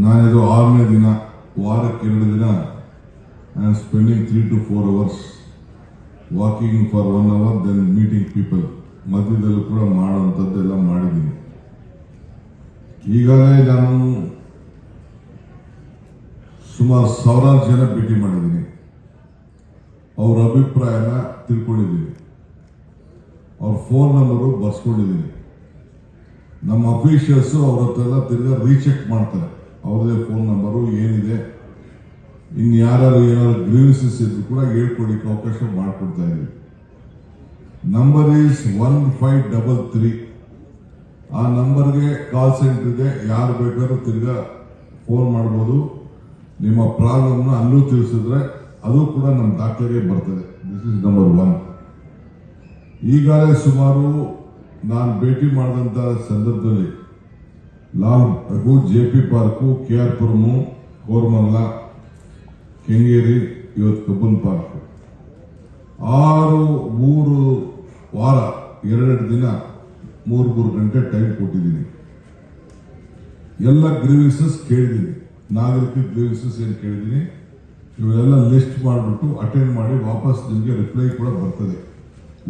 ನಾನಿದು ಆರನೇ ದಿನ, ವಾರಕ್ಕೆ ಎರಡು ದಿನ spending three to four hours walking for one hour then meeting people ಮಧ್ಯದಲ್ಲೂ ಕೂಡ ಮಾಡುವಂಥದ್ದೆಲ್ಲ ಮಾಡಿದ್ದೀನಿ. ಈಗಾಗಲೇ ನಾನು ಸುಮಾರು ಸಾವಿರಾರು ಜನ ಭೇಟಿ ಮಾಡಿದ್ದೀನಿ. ಅವರ ಅಭಿಪ್ರಾಯನ ತಿಳ್ಕೊಂಡಿದ್ದೀನಿ. ಅವ್ರ ಫೋನ್ ನಂಬರು ಬರ್ಸ್ಕೊಂಡಿದ್ದೀನಿ. ನಮ್ಮ ಅಫೀಷಿಯಲ್ಸು ಅವ್ರ ಹತ್ರ ತಿರ್ಗಾ ರೀಚೆಕ್ ಮಾಡ್ತಾರೆ. ಅವ್ರದೇ ಫೋನ್ ನಂಬರು ಏನಿದೆ? ಇನ್ನು ಯಾರು ಏನಾದ್ರು ಗ್ರೀವಿಸಸ್ ಇದ್ರು ಕೂಡ ಹೇಳ್ಕೊಡಿಕ್ಕೆ ಅವಕಾಶ ಮಾಡಿಕೊಡ್ತಾ ಇದ್ದೀವಿ number is one five double three ಆ ನಂಬರ್ಗೆ ಕಾಲ್ ಸೆಂಟರ್ ಇದೆ. ಯಾರು ಬೇಕಾದ್ರೂ ತಿರ್ಗಾ ಫೋನ್ ಮಾಡ್ಬೋದು. ನಿಮ್ಮ ಪ್ರಾಬ್ಲಮ್ನ ಅಲ್ಲೂ ತಿಳಿಸಿದ್ರೆ ಅದು ಕೂಡ ನಮ್ಮ ದಾಖಲೆಗೆ ಬರ್ತದೆ. ದಿಸ್ ಇಸ್ ನಂಬರ್ ಒನ್ ಈಗಾಗಲೇ ಸುಮಾರು ನಾನು ಭೇಟಿ ಮಾಡಿದಂಥ ಸಂದರ್ಭದಲ್ಲಿ Lal Raghu, J P park, K R Puram ಕೋರ್ಮಲ್ಲ Kengeri, ಇವತ್ತು ಕಬ್ಬನ್ ಪಾರ್ಕ್. ಆರು, ಮೂರು ವಾರ, ಎರಡೆರಡು ದಿನ, ಮೂರು ಮೂರು ಗಂಟೆ ಟೈಮ್ ಕೊಟ್ಟಿದ್ದೀನಿ. ಎಲ್ಲ ಗ್ರೀವಿಸಸ್ ಕೇಳಿದ್ದೀನಿ. ನಾಗರಿಕ ಗ್ರೀವಿಸಸ್ ಏನು ಕೇಳಿದ್ದೀನಿ? ಇವೆಲ್ಲ ಲಿಸ್ಟ್ ಮಾಡಿಬಿಟ್ಟು ಅಟೆಂಡ್ ಮಾಡಿ ವಾಪಸ್ ನಿಮಗೆ ರಿಪ್ಲೈ ಕೂಡ ಬರ್ತದೆ.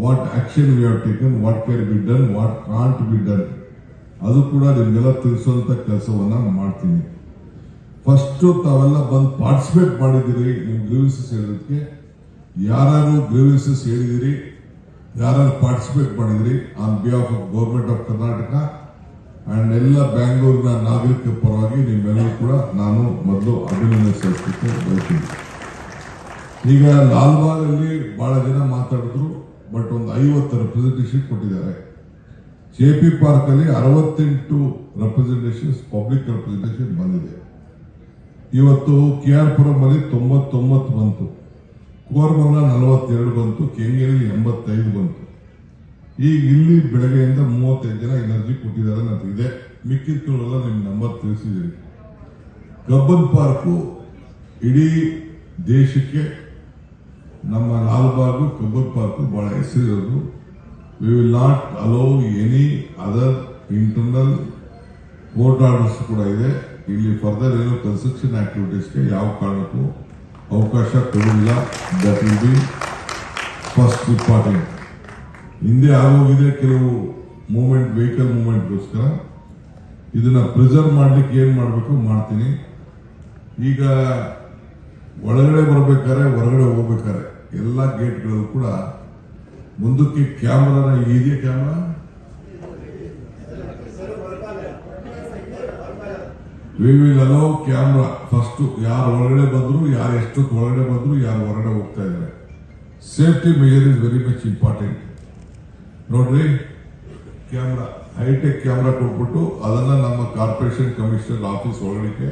What action we have taken what can be done what can't be done ಅದು ಕೂಡ ನಿಮಗೆಲ್ಲ ತಿಳಿಸುವಂತ ಕೆಲಸವನ್ನ ಮಾಡ್ತೀನಿ. ಫಸ್ಟ್ ತಾವೆಲ್ಲ ಬಂದು ಪಾರ್ಟಿಸಿಪೇಟ್ ಮಾಡಿದಿರಿ ನಿಮ್ ಗ್ರೀವಿಸಸ್ ಹೇಳೋದಕ್ಕೆ. ಯಾರು ಗ್ರೀವಿಸಸ್ ಹೇಳಿದಿರಿ ಯಾರು ಪಾರ್ಟಿಸಿಪೇಟ್ ಮಾಡಿದಿರಿ on behalf of government of Karnataka and ಎಲ್ಲ ಬ್ಯಾಂಗ್ಳೂರಿನ ನಾಗರಿಕ ಪರವಾಗಿ ನಿಮ್ಮೆಲ್ಲರೂ ಕೂಡ ನಾನು ಮೊದಲು ಅಭಿನಂದನೆ ಸಲ್ಲಿಸಲಿಕ್ಕೆ ಬಯಸ್ತೀನಿ. ಈಗ ಲಾಲ್ಬಾಗ್ ಅಲ್ಲಿ ಬಹಳ ಜನ ಮಾತಾಡಿದ್ರು ಬಟ್ ಒಂದು ಐವತ್ತು ರೆಪ್ರೆಸೆಂಟೇಷನ್ ಕೊಟ್ಟಿದ್ದಾರೆ. ಜೆ ಪಿ ಪಾರ್ಕಲ್ಲಿ ಅರವತ್ತೆಂಟು ರೆಪ್ರೆಸೆಂಟೇಷನ್ಸ್ ಪಬ್ಲಿಕ್ ರೆಪ್ರೆಸೆಂಟೇಷನ್ ಬಂದಿದೆ. ಇವತ್ತು ಕೆ ಆರ್ ಪುರಂ ಅಲ್ಲಿ ತೊಂಬತ್ತೊಂಬತ್ತು ಬಂತು. ಕೋರ್ಮಲ್ಲ ನಲವತ್ತೆರಡು ಬಂತು, ಕೆಂಗೇರಿ ಎಂಬತ್ತೈದು ಬಂತು. ಈಗ ಇಲ್ಲಿ ಬೆಳಗ್ಗೆಯಿಂದ ಮೂವತ್ತೈದು ಜನ ಎನರ್ಜಿ ಕೊಟ್ಟಿದ್ದಾರೆ ನನಗೆ ಇದೆ. ಮಿಕ್ಕಿದ್ದೆಲ್ಲ ನಿಮ್ಮ ನಂಬರ್ ತಿಳಿಸಿದ್ದೀರಿ ಕಬ್ಬನ್ ಪಾರ್ಕು ಇಡೀ ದೇಶಕ್ಕೆ ನಮ್ಮ ಲಾಲ್ಬಾಗು ಕಬ್ಬನ್ ಪಾರ್ಕು ಬಹಳ ಹೆಸರಿರೋದು. We will not allow any other internal court orders ಕೂಡ ಇದೆ. ಇಲ್ಲಿ ಫರ್ದರ್ ಏನೋ ಕನ್ಸ್ಟ್ರಕ್ಷನ್ ಆಕ್ಟಿವಿಟೀಸ್ಗೆ ಯಾವ ಕಾರಣಕ್ಕೂ ಅವಕಾಶ ಕೊಡಲಿಲ್ಲ that will be first important ಹಿಂದೆ ಆಗೋಗಿದೆ ಕೆಲವು ಮೂಮೆಂಟ್ ವೆಹಿಕಲ್ ಮೂವ್ಮೆಂಟ್ಗೋಸ್ಕರ ಇದನ್ನ ಪ್ರಿಸರ್ವ್ ಮಾಡ್ಲಿಕ್ಕೆ ಏನು ಮಾಡಬೇಕು? ಮಾಡ್ತೀನಿ. ಈಗ ಒಳಗಡೆ ಬರಬೇಕಾದ್ರೆ ಹೊರಗಡೆ ಹೋಗ್ಬೇಕಾದ್ರೆ ಎಲ್ಲ ಗೇಟ್ಗಳಲ್ಲೂ ಕೂಡ ಮುಂದಕ್ಕೆ ಕ್ಯಾಮ್ರಾನ ಇದೆಯಾ camera? We will allow camera first ಯಾರು ಒಳಗಡೆ ಬಂದ್ರು, ಯಾರು ಎಷ್ಟೊತ್ತು ಒಳಗಡೆ ಬಂದ್ರು, ಯಾರು ಹೊರಗಡೆ ಹೋಗ್ತಾ ಇದ್ದಾರೆ. Safety major is very much important ನೋಡ್ರಿ ಕ್ಯಾಮ್ರಾ ಹೈಟೆಕ್ ಕ್ಯಾಮ್ರಾ ಕೊಟ್ಬಿಟ್ಟು ಅದನ್ನ ನಮ್ಮ ಕಾರ್ಪೊರೇಷನ್ ಕಮಿಷನರ್ ಆಫೀಸ್ ಒಳಗಡೆ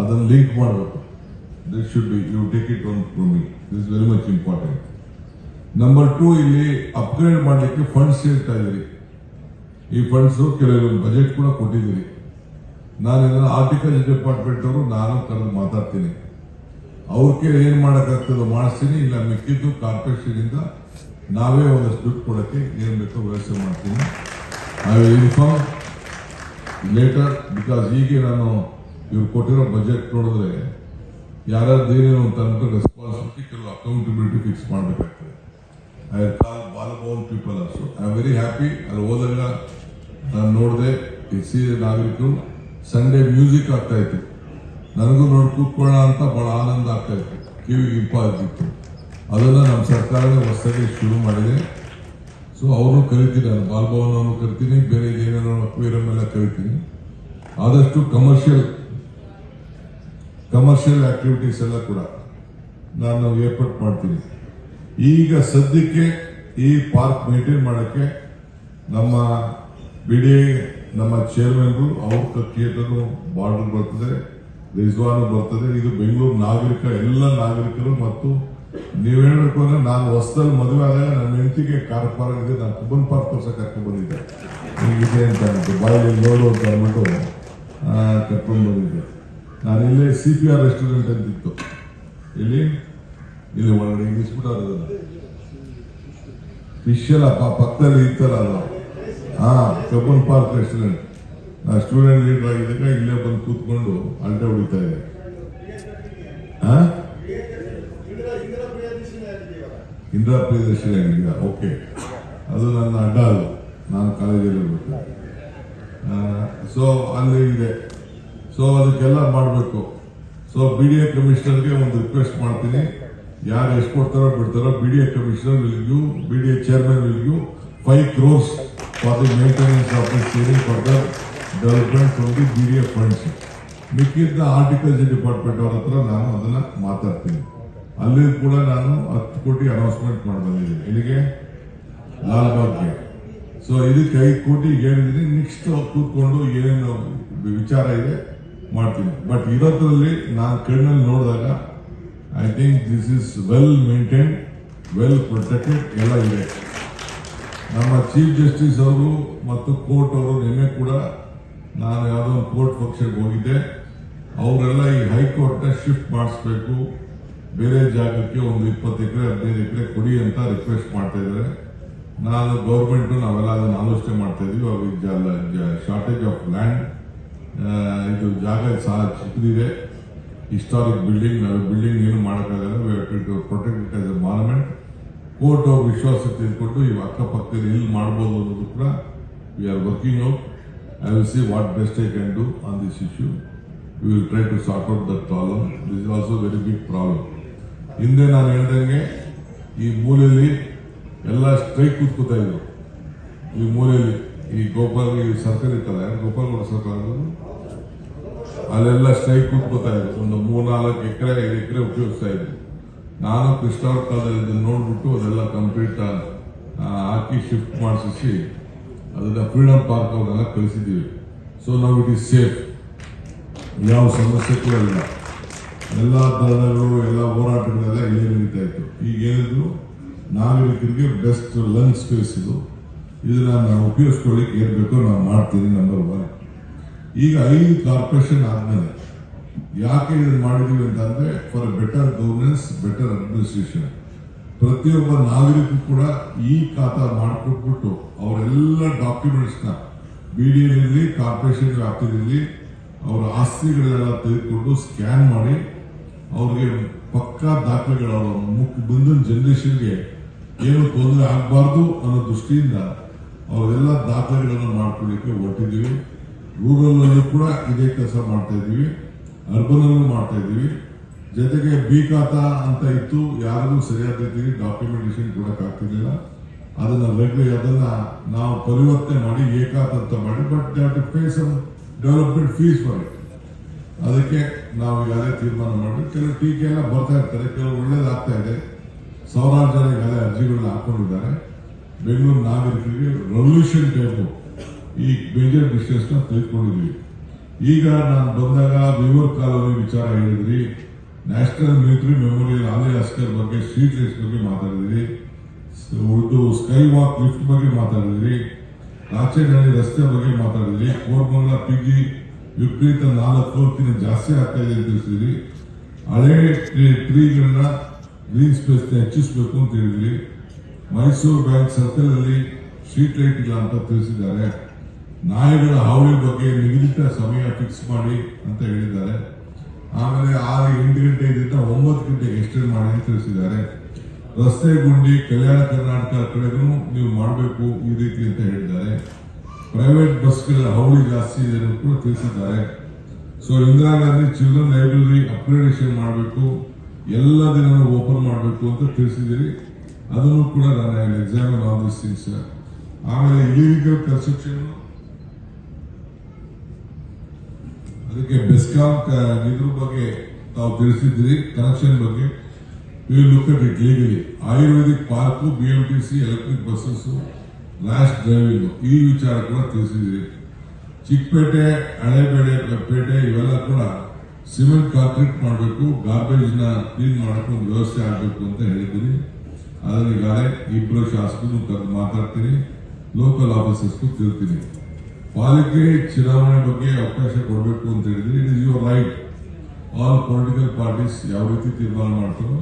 ಅದನ್ನ ಲಿಂಕ್ ಮಾಡಬೇಕು. This should be you take it from me this very much important number two ಇಲ್ಲಿ ಅಪ್ಗ್ರೇಡ್ ಮಾಡಲಿಕ್ಕೆ ಫಂಡ್ಸ್ ಹೇಳ್ತಾ ಇದ್ದೀರಿ. ಈ ಫಂಡ್ಸ್ ಕೆಲವೊಂದು ಬಜೆಟ್ ಕೂಡ ಕೊಟ್ಟಿದ್ದೀರಿ. ನಾನು ಇದನ್ನು ಆರ್ಟಿಕಲ್ಚರ್ ಡಿಪಾರ್ಟ್ಮೆಂಟ್ ಅವರು ನಾನು ಕರೆದು ಮಾತಾಡ್ತೀನಿ. ಅವ್ರ ಕೇಳಿ ಏನು ಮಾಡಕ್ಕಾಗ್ತದೋ ಮಾಡಿಸ್ತೀನಿ, ಇಲ್ಲ ಮಿಕ್ಕಿದ್ದು ಕಾರ್ಪೊರೇಷನ್ ಇಂದ ನಾವೇ ಒಂದಷ್ಟು ದುಡ್ಡು ಕೊಡಕ್ಕೆ ಏನು ಬೇಕೋ ವ್ಯವಸ್ಥೆ ಮಾಡ್ತೀನಿ. I will inform later because ಹೀಗೆ ನಾನು ಇವ್ರು ಕೊಟ್ಟಿರೋ ಬಜೆಟ್ ನೋಡಿದ್ರೆ ಯಾರ್ಯಾರು ಏನೇನು ಅಂತ ರೆಸ್ಪಾನ್ಸಿಬಿಲಿಟಿ ಕೆಲವು ಅಕೌಂಟಬಿಲಿಟಿ ಫಿಕ್ಸ್ ಮಾಡಬೇಕಾಗ್ತದೆ. I call Balbhavan people also I am very happy ಅಲ್ಲಿ ಹೋದಾಗ ನಾನು ನೋಡಿದೆ ಸಿ ನಾಗರಿಕರು ಸಂಡೇ ಮ್ಯೂಸಿಕ್ ಆಗ್ತಾ ಇತ್ತು. ನನಗೂ ನೋಡಿ ಕೂತ್ಕೊಳ್ಳೋಣ ಅಂತ ಬಹಳ ಆನಂದ ಆಗ್ತಾ ಇತ್ತು. ಕಿವಿಗೆ ಇಂಪ ಆಗ್ತಿತ್ತು ಅದನ್ನ ನಮ್ಮ ಸರ್ಕಾರದ ಹೊಸದಾಗಿ ಶುರು ಮಾಡಿದೆ. ಸೊ ಅವರು ಕರಿತೀನಿ, ನಾನು ಬಾಲ್ಭವನ್ ಅವನು ಕರಿತೀನಿ, ಬೇರೆ ಏನೇನೋ ಅಕ್ವೇರಿಯಂ ಎಲ್ಲ ಕರಿತೀನಿ. ಆದಷ್ಟು ಕಮರ್ಷಿಯಲ್ ಕಮರ್ಷಿಯಲ್ ಆಕ್ಟಿವಿಟೀಸ್ ಎಲ್ಲ ಕೂಡ ನಾನು ಏರ್ಪಾಟ್ ಮಾಡ್ತೀನಿ. ಈಗ ಸದ್ಯಕ್ಕೆ ಈ ಪಾರ್ಕ್ ಮೇಂಟೈನ್ ಮಾಡೋಕ್ಕೆ ನಮ್ಮ ಬಿಡಿ, ನಮ್ಮ ಚೇರ್ಮನ್ಗಳು ಅವ್ರ ಥಿಯೇಟರ್ ಬಾರ್ಡರ್ ಬರ್ತದೆ ರಿಜ್ವಾನ್ ಬರ್ತದೆ ಇದು ಬೆಂಗಳೂರು ನಾಗರಿಕ, ಎಲ್ಲ ನಾಗರಿಕರು ಮತ್ತು ನೀವು ಹೇಳ್ಬೇಕು ಅಂದ್ರೆ ನಾನು ಹೊಸದಲ್ಲಿ ಮದುವೆ ಆದಾಗ ನನ್ನ ಹೆಂಡತಿಗೆ ಕಾರ್ ಪಾರ್ಕ್ ಇದೆ ನಾನು ಕುಬನ್ ಪಾರ್ಕ್ ತೋರ್ಸ ಕರ್ಕೊಂಡು ಬಂದಿದ್ದೆ. ಹೀಗಿದೆ ಅಂತ ಅಂದ್ಬಿಟ್ಟು, ಬಾಯಲ್ಲಿ ನೋಡು ಅಂತ ಅಂದ್ಬಿಟ್ಟು ಕರ್ಕೊಂಡು ಬಂದಿದ್ದೆ. ನಾನು ಇಲ್ಲೇ ಸಿ ಪಿ ಆರ್ ರೆಸ್ಟೋರೆಂಟ್ ಅಂತಿತ್ತು ಇಲ್ಲಿ ಇಲ್ಲಿ ಒಳಗಡೆ ಇಂಗ್ಲಿಷ್ಬಿಟ್ಟು ಫಿಶ್ ಎಲ್ಲ ಪ- ಪಕ್ಕದಲ್ಲಿ ಇರ್ತಾರಲ್ಲ ಹಾ ಕಬ್ಬನ್ ಪಾರ್ಕ್ ರೆಸ್ಟೋರೆಂಟ್ ನಾ ಸ್ಟೂಡೆಂಟ್ ಲೀಡರ್ ಆಗಿದ್ದಾಗ ಇಲ್ಲೇ ಬಂದು ಕೂತ್ಕೊಂಡು ಅಲ್ಟೆ ಹೊಡಿತಾ ಇದೆ ಆ? ಇಂದಿರಾ ಪ್ರಿಯದರ್ಶಿನಿ ಓಕೆ ಅದು ನನ್ನ ಅಡ್ಡ ಅದು. ನಾನು ಕಾಲೇಜಲ್ಲಿ ಇರಬೇಕು. ಸೊ ಅಲ್ಲಿ ಇದೆ. ಸೊ ಅದಕ್ಕೆಲ್ಲ ಮಾಡಬೇಕು. ಸೊ ಬಿ ಡಿ ಎ ಕಮಿಷನರ್ಗೆ ಒಂದು ರಿಕ್ವೆಸ್ಟ್ ಮಾಡ್ತೀನಿ. ಯಾರು ಎಷ್ಟು ಕೊಡ್ತಾರೋ ಬಿಡ್ತಾರೋ B D A commissioner B D A chairman five crores for the maintenance of the saving for the development from the B D A funds ಮಿಕ್ಕಿದ್ದ horticulture department ಅವ್ರ ಹತ್ರ ನಾನು ಅದನ್ನ ಮಾತಾಡ್ತೀನಿ. ಅಲ್ಲಿ ಕೂಡ ನಾನು ಹತ್ತು ಕೋಟಿ ಅನೌನ್ಸ್ಮೆಂಟ್ ಮಾಡಿ ಬಂದಿದ್ದೀನಿ. ಇಲ್ಲಿಗೆ ಲಾಲ್ಬಾಗ್ಗೆ. ಸೊ ಇದಕ್ಕೆ ಐದು ಕೋಟಿ ಹೇಳಿದ್ದೀನಿ ನೆಕ್ಸ್ಟ್ ಕೂತ್ಕೊಂಡು ಏನೇನು ವಿಚಾರ ಇದೆ, ಮಾಡ್ತೀನಿ. ಬಟ್ ಇರೋದ್ರಲ್ಲಿ ನಾನು ಕಣ್ಣಲ್ಲಿ ನೋಡಿದಾಗ I think this is well maintain well protected ಎಲ್ಲ ಇದೆ. ನಮ್ಮ ಚೀಫ್ ಜಸ್ಟಿಸ್ ಅವರು ಮತ್ತು ಕೋರ್ಟ್ ಅವರು ನಿನ್ನೆ ಕೂಡ ನಾನು ಯಾವುದೋ ಒಂದು ಕೋರ್ಟ್ ಪಕ್ಷಕ್ಕೆ ಹೋಗಿದ್ದೆ. ಅವರೆಲ್ಲ ಈ ಹೈಕೋರ್ಟ್ನ ಶಿಫ್ಟ್ ಮಾಡಿಸ್ಬೇಕು. ಬೇರೆ ಜಾಗಕ್ಕೆ ಒಂದು ಇಪ್ಪತ್ತು ಎಕರೆ, ಹದಿನೈದು ಎಕರೆ ಕೊಡಿ ಅಂತ ರಿಕ್ವೆಸ್ಟ್ ಮಾಡ್ತಾ ಇದ್ದಾರೆ. ನಾನು ಗೌರ್ಮೆಂಟು ನಾವೆಲ್ಲ ಅದನ್ನು ಆಲೋಚನೆ ಮಾಡ್ತಾ ಇದೀವಿ ಅವ್ರಿಗೆ ಶಾರ್ಟೇಜ್ ಆಫ್ ಲ್ಯಾಂಡ್ ಇದು ಜಾಗ ಸಹ ಚಿಕ್ಕದಿದೆ. ಹಿಸ್ಟಾರಿಕ್ ಬಿಲ್ಡಿಂಗ್ ನಾವು ಬಿಲ್ಡಿಂಗ್ ಏನು ಮಾಡೋಕ್ಕಾಗಲ್ಲ. Protect as a monument court of ವಿಶ್ವಾಸ ತೆಗೆದುಕೊಂಡು ಈ ಅಕ್ಕಪಕ್ಕದಲ್ಲಿ ಇಲ್ಲಿ ಮಾಡ್ಬೋದು ಅನ್ನೋದು ಕೂಡ we are working out I will see what best I can do on this issue we will try to sort out that problem this is also very big problem ಹಿಂದೆ ನಾನು ಹೇಳ್ದಂಗೆ, ಈ ಮೂಲೆಯಲ್ಲಿ ಎಲ್ಲ ಸ್ಟ್ರೈಕ್ ಕೂತ್ಕೋತಾ ಇದ್ರು. ಈ ಮೂಲೆಯಲ್ಲಿ ಈ ಗೋಪಾಲ್ ಸರ್ಕಲ್ ಇತ್ತಲ್ಲ ಗೋಪಾಲ್ ಸರ್ಕಲ್ ಅನ್ನೋದು ಅಲ್ಲೆಲ್ಲ ಸ್ಟ್ರೈಕ್ ಕೂತ್ಕೋತಾ ಇದ್ರು. ಒಂದು ಮೂರ್ನಾಲ್ಕು ಎಕರೆ, ಐದು ಎಕರೆ ಉಪಯೋಗಿಸ್ತಾ ಇದ್ರು. ನಾನು ಕೃಷ್ಣವ್ರ ನೋಡ್ಬಿಟ್ಟು ಅದೆಲ್ಲ ಕಂಪ್ಲೀಟ್ ಹಾಕಿ ಶಿಫ್ಟ್ ಮಾಡಿಸಿ ಅದನ್ನ ಫ್ರೀಡಮ್ ಪಾರ್ಕ್ ಅವ್ರನ್ನೆಲ್ಲ ಕಳಿಸಿದ್ದೀವಿ. ಸೊ ನಾವು ಇಟ್ ಈಸ್ ಸೇಫ್ ಯಾವ ಸಮಸ್ಯೆ ಕೂಡ ಇಲ್ಲ. ಎಲ್ಲ ಧರಣಗಳು ಎಲ್ಲ ಹೋರಾಟಗಳೆಲ್ಲ ಇಲ್ಲೇ ನಡೀತಾ ಇತ್ತು. ಈಗ ಏನಿದ್ರು ನಾಗರಿಕರಿಗೆ ಬೆಸ್ಟ್ ಲಂಗ್ ಸ್ಪೇಸ್ ಇದು. ಇದನ್ನ ನಾವು ಉಪಯೋಗಿಸ್ಕೊಳ್ಳಿಕ್ಕೆ ಏನ್ ಬೇಕೋ ನಾವು ಮಾಡ್ತೀವಿ ನಂಬರ್ ಒನ್ ಈಗ ಐದು ಕಾರ್ಪೊರೇಷನ್ ಆದ್ಮೇಲೆ ಯಾಕೆ ಇದನ್ನ ಮಾಡಿದೀವಿ ಅಂತಂದ್ರೆ for better governance better administration ಪ್ರತಿಯೊಬ್ಬ ನಾಗರಿಕರು ಕೂಡ ಈ ಖಾತಾ ಮಾಡಿಕೊಟ್ಬಿಟ್ಟು ಅವರೆಲ್ಲ ಡಾಕ್ಯುಮೆಂಟ್ಸ್ನ ಎಲ್ಲಿ ಕಾರ್ಪೊರೇಷನ್ ವ್ಯಾಪ್ತಿಯಲ್ಲಿ ಅವರ ಆಸ್ತಿಗಳೆಲ್ಲ ತೆಗೆದುಕೊಂಡು ಸ್ಕ್ಯಾನ್ ಮಾಡಿ ಅವ್ರಿಗೆ ಪಕ್ಕಾ ದಾಖಲೆಗಳು ಮುಖ್ಯ ಮುಂದಿನ ಜನರೇಷನ್ಗೆ ಏನು ತೊಂದರೆ ಆಗಬಾರ್ದು ಅನ್ನೋ ದೃಷ್ಟಿಯಿಂದ ಅವರೆಲ್ಲ ದಾಖಲೆಗಳನ್ನು ಮಾಡ್ಕೊಳ್ಳಿಕ್ಕೆ ಹೊರಟಿದ್ದೀವಿ. ರೂರಲ್ ಅಲ್ಲೂ ಕೂಡ ಇದೇ ಕೆಲಸ ಮಾಡ್ತಾ ಇದ್ದೀವಿ. ಅರ್ಬನ್ ಅಲ್ಲೂ ಮಾಡ್ತಾ ಇದ್ದೀವಿ. ಜೊತೆಗೆ ಬಿ ಖಾತಾ ಅಂತ ಇತ್ತು. ಯಾರಿಗೂ ಸರಿಯಾದ ರೀತಿಯಲ್ಲಿ ಡಾಕ್ಯುಮೆಂಟೇಶನ್ ಕೊಡೋಕ್ಕಾಗ್ತಿರ್ಲಿಲ್ಲ ಅದನ್ನ ರೆಗ್ಯುಲರ್ ಅದನ್ನ ನಾವು ಪರಿವರ್ತನೆ ಮಾಡಿ ಏಕಾತ್ ಅಂತ ಮಾಡಿ but to face development fees for ಅದಕ್ಕೆ ನಾವು ಯಾರೇ ತೀರ್ಮಾನ ಮಾಡಿ ಕೆಲವು ಟೀಕೆ ಎಲ್ಲ ಬರ್ತಾ ಇರ್ತಾರೆ ಕೆಲವು ಒಳ್ಳೇದಾಗ್ತಾ ಇದೆ. ಸಾವಿರಾರು ಜನ ಈಗಾಗಲೇ ಅರ್ಜಿಗಳನ್ನ ಹಾಕೊಂಡಿದ್ದಾರೆ. ಬೆಂಗಳೂರು ನಾಗರಿಕರಿಗೆ ರೆವಲ್ಯೂಷನ್ ಟೈಪ್ ಈ ಮೇಜರ್ ಡಿಸ್ಟೆನ್ಸ್ನ ತೆಗೆದುಕೊಂಡಿದ್ವಿ. ಈಗ ನಾನು ಬಂದಾಗ ವಿವರ್ ಕಾಲೋನಿ ವಿಚಾರ ಹೇಳಿದ್ರಿ. National military memorial Ali Askar ಬಗ್ಗೆ ಸ್ಟ್ರೀಟ್ ಲೈಟ್ಸ್ ಬಗ್ಗೆ ಮಾತಾಡಿದ್ರಿ. ಉಳಿದು ಸ್ಕೈ ವಾಕ್ ಲಿಫ್ಟ್ ಬಗ್ಗೆ ಮಾತಾಡಿದ್ರಿ. ರಾಚೇನಹಳ್ಳಿ ರಸ್ತೆ ಬಗ್ಗೆ ಮಾತಾಡಿದ್ರಿ. ಕೋರ್ಮಂಗ್ಲ ಪಿಜಿ ವಿಪರೀತ ನಾಲ್ಕು ಕೋಟಿನ ಜಾಸ್ತಿ ಆಗ್ತಾ ಇದೆ ಅಂತ ತಿಳಿಸಿದ್ರಿ. ಹಳೆ ಟ್ರೀಗಳನ್ನ ಗ್ರೀನ್ ಸ್ಪೇಸ್ ಹೆಚ್ಚಿಸಬೇಕು ಅಂತ ಹೇಳಿದ್ರಿ. ಮೈಸೂರು ಬ್ಯಾಂಕ್ ಸರ್ಕಲ್ ಅಲ್ಲಿ ಸ್ಟ್ರೀಟ್ ಲೈಟ್ ಇಲ್ಲ ಅಂತ ತಿಳಿಸಿದ್ದಾರೆ. ನಾಯಿಗಳ ಹಾವಳಿ ಬಗ್ಗೆ ನಿಗದಿತ ಸಮಯ ಫಿಕ್ಸ್ ಮಾಡಿ ಅಂತ ಹೇಳಿದ್ದಾರೆ. ಆಮೇಲೆ ಆರು ಎಂಟು ಗಂಟೆಯಿಂದ ಒಂಬತ್ತು ಗಂಟೆಗೆ ಎಕ್ಸ್ಟೆಂಡ್ ಮಾಡಿ ಅಂತ ತಿಳಿಸಿದ್ದಾರೆ. ರಸ್ತೆ ಗುಂಡಿ, ಕಲ್ಯಾಣ ಕರ್ನಾಟಕ ಕಡೆಗೂ ನೀವು ಮಾಡಬೇಕು ಈ ರೀತಿ ಅಂತ ಹೇಳಿದ್ದಾರೆ. ಪ್ರೈವೇಟ್ ಬಸ್ಗಳ ಹಾವಳಿ ಜಾಸ್ತಿ ಇದೆ ಕೂಡ ತಿಳಿಸಿದ್ದಾರೆ. So Indira Gandhi children library upgradation ಮಾಡಬೇಕು, ಎಲ್ಲ ದಿನ ಓಪನ್ ಮಾಡಬೇಕು ಅಂತ ತಿಳಿಸಿದ್ದೀರಿ. ಅದನ್ನು ಕೂಡ ನಾನು ಎಕ್ಸಾಮ್ ಆಲ್ ದಿಸ್ ಥಿಂಗ್ಸ್ ಆಮೇಲೆ ಇಲಿಗಲ್ ಕನ್ಸ್ಟ್ರಕ್ಷನ್ ಅದಕ್ಕೆ ಬೆಸ್ಕಾಂ ಇದ್ರ ಬಗ್ಗೆ ತಾವು ತಿಳಿಸಿದ್ರಿ ಕನೆಕ್ಷನ್ ಬಗ್ಗೆ. We look at it legally ayurvedic electric buses last driving ಈ ವಿಚಾರ ಕೂಡ ತಿಳಿಸಿದ್ರಿ ಚಿಕ್ಕಪೇಟೆ ಹಳೆಬೇಡೆ ಪೇಟೆ ಇವೆಲ್ಲ ಕೂಡ ಸಿಮೆಂಟ್ ಕಾಂಕ್ರೀಟ್ ಮಾಡಬೇಕು ಗಾರ್ಬೇಜ್ನ ಕ್ಲೀನ್ ಮಾಡಕ್ಕೆ ಒಂದು ವ್ಯವಸ್ಥೆ ಆಗಬೇಕು ಅಂತ ಹೇಳಿದ್ದೀನಿ ಅದನ್ನ ಈಗಾಗಲೇ ಇಬ್ಬರು ಶಾಸಕರು ಮಾತಾಡ್ತೀನಿ. ಲೋಕಲ್ ಆಫೀಸರ್ಸ್ಗೂ ತಿಳ್ತೀನಿ. ಪಾಲಿಕೆ ಚುನಾವಣೆ ಬಗ್ಗೆ ಅವಕಾಶ ಕೊಡಬೇಕು ಅಂತ ಹೇಳಿದ್ರೆ it is your right all political parties ಯಾವ ರೀತಿ ತೀರ್ಮಾನ ಮಾಡ್ತಾರೋ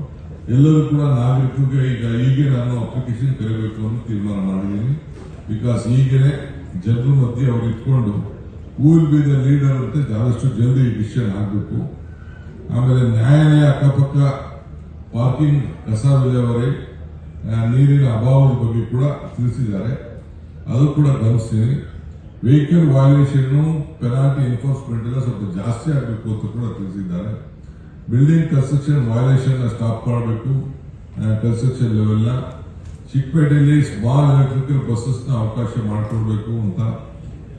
ಎಲ್ಲರೂ ಕೂಡ ನಾಗರಿಕರಿಗೆ ಈಗ ಹೀಗೆ ನಾನು ಅಪ್ಲಿಕೇಶನ್ ಕರೀಬೇಕು ಅಂತ ತೀರ್ಮಾನ ಮಾಡಿದ್ದೀನಿ. ಬಿಕಾಸ್ ಈಗಲೇ ಜನರ ಮಧ್ಯೆ ಅವ್ರು ಇಟ್ಕೊಂಡು ಊರ್ ಬಿ ಲೀಡರ್ ಅಂತ ಆದಷ್ಟು ಜಲ್ದಿ ಡಿಸಿಷನ್ ಆಗಬೇಕು. ಆಮೇಲೆ ನ್ಯಾಯಾಲಯ ಅಕ್ಕಪಕ್ಕ ಪಾರ್ಕಿಂಗ್ ಕಸ ವಿಲೇವಾರಿ ನೀರಿನ ಅಭಾವದ ಬಗ್ಗೆ ಕೂಡ ತಿಳಿಸಿದ್ದಾರೆ. ಅದು ಕೂಡ ಗಮನಿಸ್ತೀನಿ. ವೆಹಿಕಲ್ ವಾಲ್ಯೂಷನ್ ಪೆನಾಲ್ಟಿ ಎನ್ಫೋರ್ಸ್ಮೆಂಟ್ ಎಲ್ಲ ಸ್ವಲ್ಪ ಜಾಸ್ತಿ ಆಗಬೇಕು ಅಂತ ಕೂಡ ತಿಳಿಸಿದ್ದಾರೆ. ಬಿಲ್ಡಿಂಗ್ ಕನ್ಸ್ಟ್ರಕ್ಷನ್ ವಯೋಲೇಷನ್ ಸ್ಟಾಪ್ ಮಾಡಬೇಕು. ಕನ್ಸ್ಟ್ರಕ್ಷನ್ ಲೆವೆಲ್ನ ಚಿಕ್ಕಪೇಟೆಯಲ್ಲಿ ಸ್ಮಾಲ್ ಎಲೆಕ್ಟ್ರಿಕಲ್ ಬಸ್ಸಸ್ನ ಅವಕಾಶ ಮಾಡಿಕೊಡ್ಬೇಕು ಅಂತ.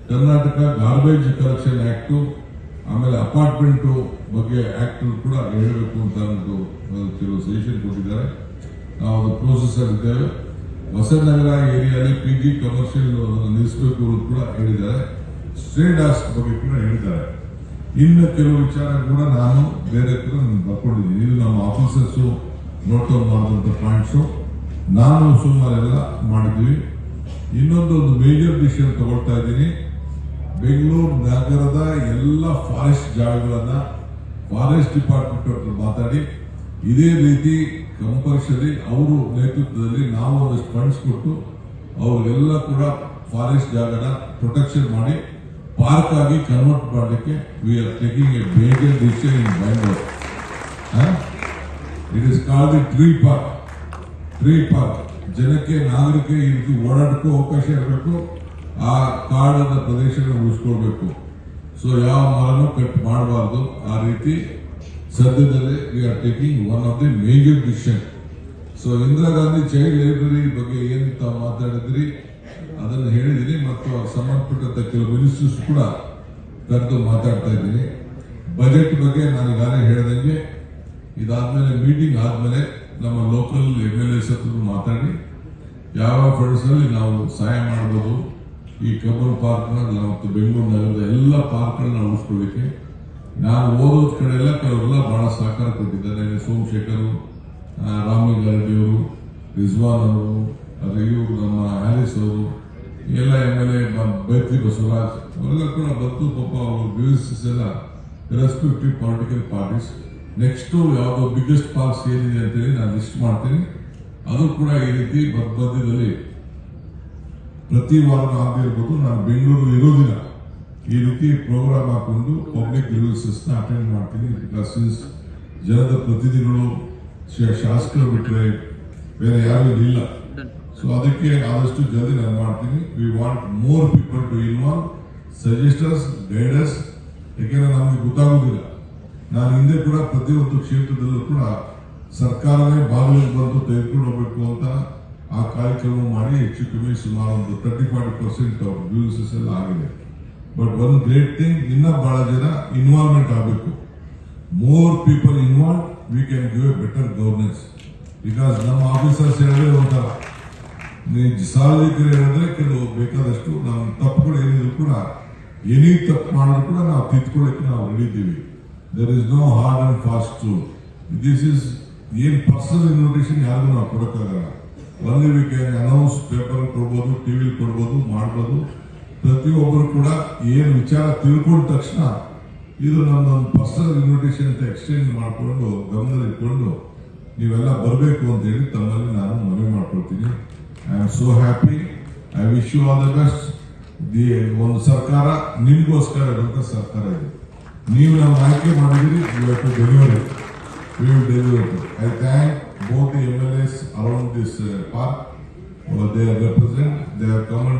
ಕರ್ನಾಟಕ ಗಾರ್ಬೇಜ್ ಕಲೆಕ್ಷನ್ ಆಕ್ಟ್ ಆಮೇಲೆ ಅಪಾರ್ಟ್ಮೆಂಟ್ ಬಗ್ಗೆ ಆಕ್ಟ್ ಕೂಡ ಹೇಳಬೇಕು ಅಂತ ಒಂದು ಕೆಲವು ಸಜೆಷನ್ ಕೊಟ್ಟಿದ್ದಾರೆ. ನಾವು ಪ್ರೋಸೆಸ್ ಇದ್ದೇವೆ. ಹೊಸನಗರ ಏರಿಯಾದಲ್ಲಿ ಪಿ ಜಿ ಕಮರ್ಷಿಯಲ್ ನಿಲ್ಲಿಸಬೇಕು ಅಂತ ಕೂಡ ಹೇಳಿದ್ದಾರೆ. ಸ್ಟ್ರೇಟ್ ಬಗ್ಗೆ ಕೂಡ ಹೇಳಿದ್ದಾರೆ. ಇನ್ನು ಕೆಲವು ವಿಚಾರ ಕೂಡ ನಾನು ಬೇರೆ ಹತ್ರ ಬರ್ಕೊಂಡಿದ್ದೀನಿ. ಇದು ನಮ್ಮ ಆಫೀಸರ್ಸ್ ನೋಟ್ ಮಾಡಿದಂಥ ಪಾಯಿಂಟ್ಸು ನಾನು ಸುಮಾರೆಲ್ಲ ಮಾಡಿದ್ವಿ ಇನ್ನೊಂದು ಒಂದು ಮೇಜರ್ ಡಿಸಿಷನ್ ತಗೊಳ್ತಾ ಇದ್ದೀನಿ. ಬೆಂಗಳೂರು ನಗರದ ಎಲ್ಲ ಫಾರೆಸ್ಟ್ ಜಾಗಗಳನ್ನು ಫಾರೆಸ್ಟ್ ಡಿಪಾರ್ಟ್ಮೆಂಟ್ ಹತ್ರ ಮಾತಾಡಿ. ಇದೇ ರೀತಿ ಕಂಪಲ್ಸರಿ ಅವರು ನೇತೃತ್ವದಲ್ಲಿ ನಾವು ಒಂದಷ್ಟು ಫಂಡ್ಸ್ ಕೊಟ್ಟು ಅವರೆಲ್ಲ ಕೂಡ ಫಾರೆಸ್ಟ್ ಜಾಗನ ಪ್ರೊಟೆಕ್ಷನ್ ಮಾಡಿ ಪಾರ್ಕ್ ಆಗಿ ಕನ್ವರ್ಟ್ ಮಾಡಲಿಕ್ಕೆ we are taking a major decision in Bangalore it is call the tree park tree park ಜನಕ್ಕೆ ನಾಗರಿಕ ಈ ರೀತಿ ಓಡಾಡಕ್ಕೂ ಅವಕಾಶ ಇರಬೇಕು. ಆ ಕಾಡದ ಪ್ರದೇಶಗಳನ್ನು ಉಳಿಸ್ಕೊಳ್ಬೇಕು. ಸೊ ಯಾವ ಮರನೂ ಕಟ್ ಮಾಡಬಾರ್ದು. ಆ ರೀತಿ ಸದ್ಯದಲ್ಲೇ we are taking one of the major decision so Indira Gandhi child library ಬಗ್ಗೆ ಏನು ತಾವು ಮಾತಾಡಿದ್ರಿ? ಅದನ್ನು ಹೇಳಿದ್ದೀನಿ ಮತ್ತು ಸಂಬಂಧಪಟ್ಟಂತ ಕೆಲವು ಮಿನಿಸ್ಟರ್ಸ್ ಕೂಡ ಕರೆದು ಮಾತಾಡ್ತಾ ಇದ್ದೀನಿ. ಬಜೆಟ್ ಬಗ್ಗೆ ನಾನು ಈಗಾಗಲೇ ಹೇಳಿದಂಗೆ, ಇದಾದ್ಮೇಲೆ ಮೀಟಿಂಗ್ ಆದಮೇಲೆ ನಮ್ಮ ಲೋಕಲ್ ಎಂ ಎಲ್ ಎಸ್ ಹತ್ರ ಮಾತಾಡಿ, ಯಾವ ಫಂಡ್ಸ್ನಲ್ಲಿ ನಾವು ಸಹಾಯ ಮಾಡ್ಬೋದು, ಈ ಕಬ್ಬನ್ ಪಾರ್ಕ್ನ ಮತ್ತು ಬೆಂಗಳೂರು ನಗರದ ಎಲ್ಲ ಪಾರ್ಕ್ಗಳನ್ನ ಉಳಿಸ್ಕೊಳ್ಳಿಕ್ಕೆ ನಾನು ಓದೋದ್ ಕಡೆ ಎಲ್ಲ ಕೆಲವರೆಲ್ಲ ಬಹಳ ಸಹಕಾರ ಕೊಟ್ಟಿದ್ದಾರೆ. ಸೋಮಶೇಖರ್ ಅವರು, ರಿಜ್ವಾನ್ ಅವರು ಇವರು ನಮ್ಮ ಹ್ಯಾರಿಸ್ ಅವರು, ಎಲ್ಲ ಎಂ ಎಲ್ ಎ ಬೈತ್ರಿ ಬಸವರಾಜ್ ಅವರೆಲ್ಲ ಕೂಡ ಬಂತು ಪಾಪ ಅವರು ವ್ಯೂಸ್ ಎಲ್ಲ ರೆಸ್ಪೆಕ್ಟಿವ್ ಪೊಲಿಟಿಕಲ್ ಪಾರ್ಟೀಸ್ ನೆಕ್ಸ್ಟ್ ಯಾವುದೋ ಬಿಗ್ಗೆಸ್ಟ್ ಪಾರ್ಕ್ಸ್ ಏನಿದೆ ಅಂತೇಳಿ ನಾನು ಲಿಸ್ಟ್ ಮಾಡ್ತೀನಿ. ಅದು ಕೂಡ ಈ ರೀತಿ ಬದ್ಧದಲ್ಲಿ ಪ್ರತಿ ವಾರ ಆಗಿರ್ಬೋದು ನಾನು ಬೆಂಗಳೂರಲ್ಲಿ ಇರೋದಿಲ್ಲ ಈ ರೀತಿ ಪ್ರೋಗ್ರಾಮ್ ಹಾಕೊಂಡು ಪಬ್ಲಿಕ್ ರಿವ್ಯೂಸಸ್ನ ಅಟೆಂಡ್ ಮಾಡ್ತೀನಿ. ಬಿಕಾಸ್ ಜನದ ಪ್ರತಿನಿಧಿಗಳು ಶಾಸಕರು ಬಿಟ್ಟರೆ ಬೇರೆ ಯಾರು ಇಲ್ಲ ಸೊ ಅದಕ್ಕೆ ಆದಷ್ಟು ಜಲ್ದಿ ನಾನು ಮಾಡ್ತೀನಿ. We want more people to involve suggesters guiders ಯಾಕೆಂದ್ರೆ ನಮಗೆ ಗೊತ್ತಾಗೋದಿಲ್ಲ. ನಾನು ಹಿಂದೆ ಕೂಡ ಪ್ರತಿಯೊಂದು ಕ್ಷೇತ್ರದಲ್ಲೂ ಕೂಡ ಸರ್ಕಾರವೇ ಬಾಗಿಲು ಬಂದು ತೆಗೆದುಕೊಂಡು ಹೋಗಬೇಕು ಅಂತ ಆ ಕಾರ್ಯಕ್ರಮ ಮಾಡಿ ಹೆಚ್ಚು ಕಮ್ಮಿ ಸುಮಾರು ಒಂದು ತರ್ಟಿ ಫಾರ್ಟಿ ಪರ್ಸೆಂಟ್ ಎಲ್ಲ ಆಗಿದೆ. ಬಟ್ ಒನ್ ಗ್ರೇಟ್ ಥಿಂಗ್ ಇನ್ನ ಬಹಳ ಜನ ಇನ್ವಾಲ್ವ್ಮೆಂಟ್ ಆಗಬೇಕು. More people involve we can give a better governance because ನಮ್ಮ ಆಫೀಸರ್ಸ್ ಹೇಳಿದ್ರೆ ಒಂಥರ ಸಾರ್ವಜನಿಕರು ಹೇಳಿದ್ರೆ ಕೆಲವು ಬೇಕಾದಷ್ಟು ನಮ್ಮ ತಪ್ಪುಗಳು ಏನಿದ್ರು ಕೂಡ, ಏನೇ ತಪ್ಪು ಮಾಡಿದ್ರು ಕೂಡ ನಾವು ತಿದ್ಕೊಳ್ಳಿಕ್ಕೆ ನಾವು ರೆಡಿದ್ದೀವಿ there is no hard and fast this is an personal invitation ಯಾರಿಗೂ ನಾವು ಕೊಡೋಕ್ಕಾಗಲ್ಲ. Only we can announce paper ಕೊಡ್ಬೋದು ಟಿವಿಲಿ ಕೊಡ್ಬೋದು, ಮಾಡ್ಬೋದು. ಪ್ರತಿಯೊಬ್ಬರು ಕೂಡ ಏನು ವಿಚಾರ ತಿಳ್ಕೊಂಡ ತಕ್ಷಣ ಇದು ನಮ್ಮದೊಂದು ಪರ್ಸನಲ್ ಇನ್ವಿಟೇಷನ್ ಅಂತ ಎಕ್ಸ್ಚೇಂಜ್ ಮಾಡಿಕೊಂಡು ಗಮನದಲ್ಲಿಟ್ಕೊಂಡು ನೀವೆಲ್ಲ ಬರಬೇಕು ಅಂತ ಹೇಳಿ ತಮ್ಮಲ್ಲಿ ನಾನು ಮನವಿ ಮಾಡ್ಕೊಳ್ತೀನಿ. I am so happy I wish you all the best the ಒಂದು ಸರ್ಕಾರ ನಿಮಗೋಸ್ಕರ ಇರುವಂತ ಸರ್ಕಾರ ಇದೆ. ನೀವು ನಮ್ಮ ಆಯ್ಕೆ ಮಾಡಿದಿರಿ, ಇವತ್ತು delivery we will delivery I thank both both the ಎಸ್ around this park park. Are represent they are common.